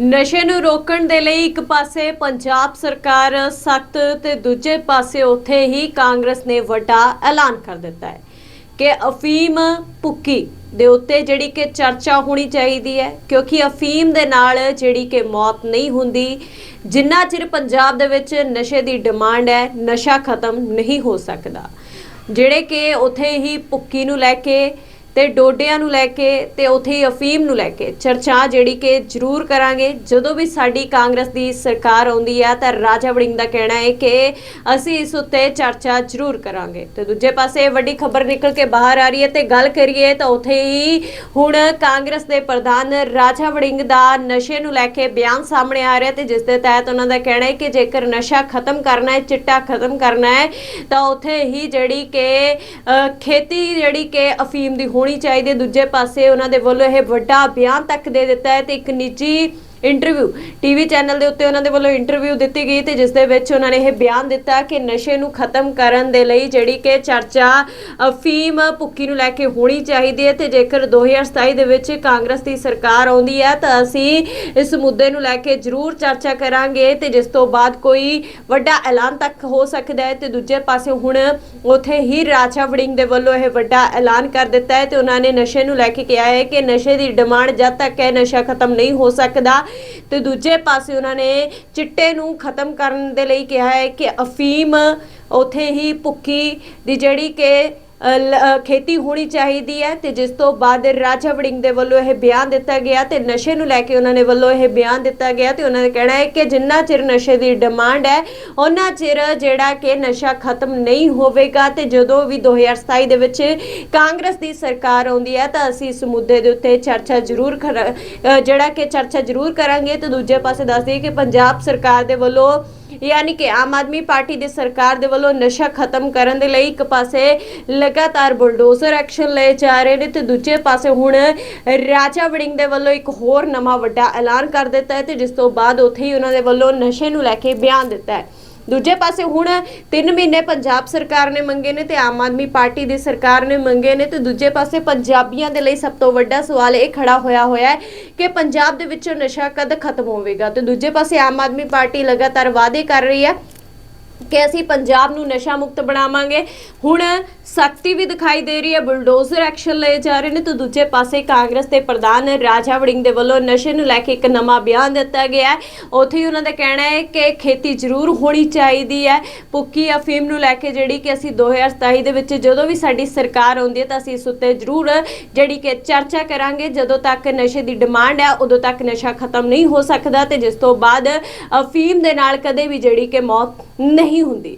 ਨਸ਼ੇ ਨੂੰ ਰੋਕਣ ਦੇ ਲਈ ਇੱਕ ਪਾਸੇ ਪੰਜਾਬ ਸਰਕਾਰ ਸਖਤ ਤੇ ਦੂਜੇ ਪਾਸੇ ਉੱਥੇ ਹੀ ਕਾਂਗਰਸ ਨੇ ਵੱਡਾ ਐਲਾਨ ਕਰ ਦਿੱਤਾ ਹੈ ਕਿ ਅਫੀਮ ਭੁੱਕੀ ਦੇ ਉੱਤੇ ਜਿਹੜੀ ਕਿ ਚਰਚਾ ਹੋਣੀ ਚਾਹੀਦੀ ਹੈ, ਕਿਉਂਕਿ ਅਫੀਮ ਦੇ ਨਾਲ ਜਿਹੜੀ ਕਿ ਮੌਤ ਨਹੀਂ ਹੁੰਦੀ, ਜਿੰਨਾ ਚਿਰ ਪੰਜਾਬ ਦੇ ਵਿੱਚ ਨਸ਼ੇ ਦੀ ਡਿਮਾਂਡ ਹੈ, ਨਸ਼ਾ ਖਤਮ ਨਹੀਂ ਹੋ ਸਕਦਾ। ਜਿਹੜੇ ਕਿ ਉੱਥੇ ਹੀ ਭੁੱਕੀ ਨੂੰ ਲੈ ਕੇ ਤੇ ਡੋਡਿਆਂ ਨੂੰ ਲੈ ਕੇ ਤੇ ਉਥੇ ਹੀ ਅਫੀਮ ਨੂੰ ਲੈ ਕੇ ਚਰਚਾ ਜਿਹੜੀ ਕਿ ਜ਼ਰੂਰ ਕਰਾਂਗੇ। ਜਦੋਂ ਵੀ ਸਾਡੀ ਕਾਂਗਰਸ ਦੀ ਸਰਕਾਰ ਆਉਂਦੀ ਹੈ ਤਾਂ ਰਾਜਾ ਵੜਿੰਗ ਦਾ ਕਹਿਣਾ ਹੈ ਕਿ ਅਸੀਂ ਇਸ ਉੱਤੇ ਚਰਚਾ ਜ਼ਰੂਰ ਕਰਾਂਗੇ। ਤੇ ਦੂਜੇ ਪਾਸੇ ਵੱਡੀ ਖਬਰ ਨਿਕਲ ਕੇ ਬਾਹਰ ਆ ਰਹੀ ਹੈ ਤੇ ਗੱਲ ਕਰੀਏ ਤਾਂ ਉਥੇ ਹੀ ਹੁਣ ਕਾਂਗਰਸ ਦੇ ਪ੍ਰਧਾਨ ਰਾਜਾ ਵੜਿੰਗ ਦਾ ਨਸ਼ੇ ਨੂੰ ਲੈ ਕੇ ਬਿਆਨ ਸਾਹਮਣੇ ਆ ਰਿਹਾ ਤੇ ਜਿਸ ਦੇ ਤਹਿਤ ਉਹਨਾਂ ਦਾ ਕਹਿਣਾ ਹੈ ਕਿ ਜੇਕਰ ਨਸ਼ਾ ਖਤਮ ਕਰਨਾ ਹੈ, ਚਿੱਟਾ ਖਤਮ ਕਰਨਾ ਹੈ, ਤਾਂ ਉਥੇ ਹੀ ਜਿਹੜੀ ਕਿ ਖੇਤੀ ਜਿਹੜੀ ਕਿ ਅਫੀਮ ਦੀ ਹੋਣੀ ਚਾਹੀਦੀ ਹੈ। ਦੂਜੇ ਪਾਸੇ ਉਹਨਾਂ ਦੇ ਵੱਲੋਂ ਇਹ ਵੱਡਾ ਬਿਆਨ ਤੱਕ ਦੇ ਦਿੱਤਾ ਹੈ ਤੇ ਇੱਕ ਨਿੱਜੀ ਇੰਟਰਵਿਊ ਟੀਵੀ ਚੈਨਲ ਦੇ ਉੱਤੇ ਉਹਨਾਂ ਦੇ ਵੱਲੋਂ ਇੰਟਰਵਿਊ ਦਿੱਤੀ ਗਈ ਤੇ ਜਿਸ ਦੇ ਵਿੱਚ ਉਹਨਾਂ ਨੇ ਇਹ ਬਿਆਨ ਦਿੱਤਾ ਕਿ ਨਸ਼ੇ ਨੂੰ ਖਤਮ ਕਰਨ ਦੇ ਲਈ ਜਿਹੜੀ ਕਿ ਚਰਚਾ ਅਫੀਮ ਭੁੱਕੀ ਨੂੰ ਲੈ ਕੇ ਹੋਣੀ ਚਾਹੀਦੀ ਹੈ ਤੇ ਜੇਕਰ 2027 ਦੇ ਵਿੱਚ ਕਾਂਗਰਸ ਦੀ ਸਰਕਾਰ ਆਉਂਦੀ ਹੈ ਤਾਂ ਅਸੀਂ ਇਸ ਮੁੱਦੇ ਨੂੰ ਲੈ ਕੇ ਜ਼ਰੂਰ ਚਰਚਾ ਕਰਾਂਗੇ ਤੇ ਜਿਸ ਤੋਂ ਬਾਅਦ ਕੋਈ ਵੱਡਾ ਐਲਾਨ ਤੱਕ ਹੋ ਸਕਦਾ ਹੈ ਤੇ ਦੂਜੇ ਪਾਸੇ ਹੁਣ ਉਥੇ ਹੀ ਰਾਜਾ ਵੜਿੰਗ ਦੇ ਵੱਲੋਂ ਇਹ ਵੱਡਾ ਐਲਾਨ ਕਰ ਦਿੱਤਾ ਹੈ ਤੇ ਉਹਨਾਂ ਨੇ ਨਸ਼ੇ ਨੂੰ ਲੈ ਕੇ ਕਿਹਾ ਹੈ ਕਿ ਨਸ਼ੇ ਦੀ ਡਿਮਾਂਡ ਜਦ ਤੱਕ ਹੈ ਨਸ਼ਾ ਖਤਮ ਨਹੀਂ ਹੋ ਸਕਦਾ ਤੇ ਦੂਜੇ ਪਾਸੇ ਉਹਨਾਂ ਨੇ ਚਿੱਟੇ ਨੂੰ ਖਤਮ ਕਰਨ ਦੇ ਲਈ ਕਿਹਾ ਹੈ ਕਿ ਅਫੀਮ ਉਥੇ ਹੀ ਭੁੱਕੀ ਦੀ ਜਿਹੜੀ ਕਿ ਖੇਤੀ ਹੋਣੀ ਚਾਹੀਦੀ ਹੈ ਤੇ ਜਿਸ ਤੋਂ ਬਾਅਦ ਰਾਜਾ ਵੜਿੰਗ ਦੇ ਵੱਲੋਂ ਇਹ ਬਿਆਨ ਦਿੱਤਾ ਗਿਆ ਤੇ ਨਸ਼ੇ ਨੂੰ ਲੈ ਕੇ ਉਹਨਾਂ ਨੇ ਵੱਲੋਂ ਇਹ ਬਿਆਨ ਦਿੱਤਾ ਗਿਆ ਤੇ ਉਹਨਾਂ ਦਾ ਕਹਿਣਾ ਹੈ ਕਿ ਜਿੰਨਾ ਚਿਰ ਨਸ਼ੇ ਦੀ ਡਿਮਾਂਡ ਹੈ, ਉਹਨਾਂ ਚਿਰ ਜਿਹੜਾ ਕਿ ਨਸ਼ਾ ਖਤਮ ਨਹੀਂ ਹੋਵੇਗਾ ਤੇ ਜਦੋਂ ਵੀ 2027 ਦੇ ਵਿੱਚ ਕਾਂਗਰਸ ਦੀ ਸਰਕਾਰ ਆਉਂਦੀ ਹੈ ਤਾਂ ਅਸੀਂ ਇਸ ਮੁੱਦੇ ਦੇ ਉੱਤੇ ਚਰਚਾ ਜ਼ਰੂਰ ਕਰ- ਜਿਹੜਾ ਕਿ ਚਰਚਾ ਜ਼ਰੂਰ ਕਰਾਂਗੇ ਤੇ ਦੂਜੇ ਪਾਸੇ ਦੱਸ ਦਈਏ ਕਿ ਪੰਜਾਬ ਸਰਕਾਰ ਦੇ ਵੱਲੋਂ ਯਾਨੀ ਕਿ ਆਮ ਆਦਮੀ ਪਾਰਟੀ ਦੀ ਸਰਕਾਰ ਦੇ ਵੱਲੋਂ ਨਸ਼ਾ ਖਤਮ ਕਰਨ ਦੇ ਲਈ ਇੱਕ ਪਾਸੇ ਲਗਾਤਾਰ ਬੁਲਡੋਜ਼ਰ ਐਕਸ਼ਨ ਲਏ ਜਾ ਰਹੇ ਨੇ ਤੇ ਦੂਜੇ ਪਾਸੇ ਹੁਣ ਰਾਜਾ ਵੜਿੰਗ ਦੇ ਵੱਲੋਂ ਇੱਕ ਹੋਰ ਨਵਾਂ ਵੱਡਾ ਐਲਾਨ ਕਰ ਦਿੱਤਾ ਹੈ ਤੇ ਜਿਸ ਤੋਂ ਬਾਅਦ ਉੱਥੇ ਹੀ ਉਹਨਾਂ ਦੇ ਵੱਲੋਂ ਨਸ਼ੇ ਨੂੰ ਲੈ ਕੇ ਬਿਆਨ ਦਿੱਤਾ ਹੈ। ਦੂਜੇ ਪਾਸੇ ਹੁਣ 3 ਮਹੀਨੇ ਪੰਜਾਬ ਸਰਕਾਰ ਨੇ ਮੰਗੇ ਨੇ ਤੇ ਆਮ ਆਦਮੀ ਪਾਰਟੀ ਦੀ ਸਰਕਾਰ ਨੇ ਮੰਗੇ ਨੇ ਤੇ ਦੂਜੇ ਪਾਸੇ ਪੰਜਾਬੀਆਂ ਦੇ ਲਈ ਸਭ ਤੋਂ ਵੱਡਾ ਸਵਾਲ ਇਹ ਖੜਾ ਹੋਇਆ ਹੋਇਆ ਹੈ ਕਿ ਪੰਜਾਬ ਦੇ ਵਿੱਚੋਂ ਨਸ਼ਾ ਕਦ ਖਤਮ ਹੋਵੇਗਾ? ਤੇ ਦੂਜੇ ਪਾਸੇ ਆਮ ਆਦਮੀ ਪਾਰਟੀ ਲਗਾਤਾਰ ਵਾਅਦੇ ਕਰ ਰਹੀ ਹੈ ਕਿ ਅਸੀਂ ਪੰਜਾਬ ਨੂੰ ਨਸ਼ਾ ਮੁਕਤ ਬਣਾਵਾਂਗੇ। ਹੁਣ ਸਖਤੀ ਵੀ ਦਿਖਾਈ ਦੇ ਰਹੀ ਹੈ, ਬੁਲਡੋਜ਼ਰ ਐਕਸ਼ਨ ਲਏ ਜਾ ਰਹੇ ਨੇ। ਤੇ ਦੂਜੇ ਪਾਸੇ ਕਾਂਗਰਸ ਦੇ ਪ੍ਰਧਾਨ ਰਾਜਾ ਵੜਿੰਗ ਦੇ ਵੱਲੋਂ ਨਸ਼ੇ ਨੂੰ ਲੈ ਕੇ ਇੱਕ ਨਵਾਂ ਬਿਆਨ ਦਿੱਤਾ ਗਿਆ ਹੈ। ਉੱਥੇ ਹੀ ਉਹਨਾਂ ਦਾ ਕਹਿਣਾ ਹੈ ਕਿ ਖੇਤੀ ਜ਼ਰੂਰ ਹੋਣੀ ਚਾਹੀਦੀ ਹੈ। ਪੁੱਕੀ ਅਫੀਮ ਨੂੰ ਲੈ ਕੇ ਜਿਹੜੀ ਕਿ ਅਸੀਂ 2027 ਦੇ ਵਿੱਚ ਜਦੋਂ ਵੀ ਸਾਡੀ ਸਰਕਾਰ ਆਉਂਦੀ ਹੈ, ਤਾਂ ਅਸੀਂ ਇਸ ਉੱਤੇ ਜ਼ਰੂਰ ਜਿਹੜੀ ਕਿ ਚਰਚਾ ਕਰਾਂਗੇ। ਜਦੋਂ ਤੱਕ ਨਸ਼ੇ ਦੀ ਡਿਮਾਂਡ ਹੈ, ਉਦੋਂ ਤੱਕ ਨਸ਼ਾ ਖਤਮ ਨਹੀਂ ਹੋ ਸਕਦਾ। ਤੇ ਜਿਸ ਤੋਂ ਬਾਅਦ ਅਫੀਮ ਦੇ ਨਾਲ ਕਦੇ ਵੀ ਜਿਹੜੀ ਕਿ ਮੌਤ ਨਹੀਂ ਨਹੀਂ ਹੁੰਦੀ।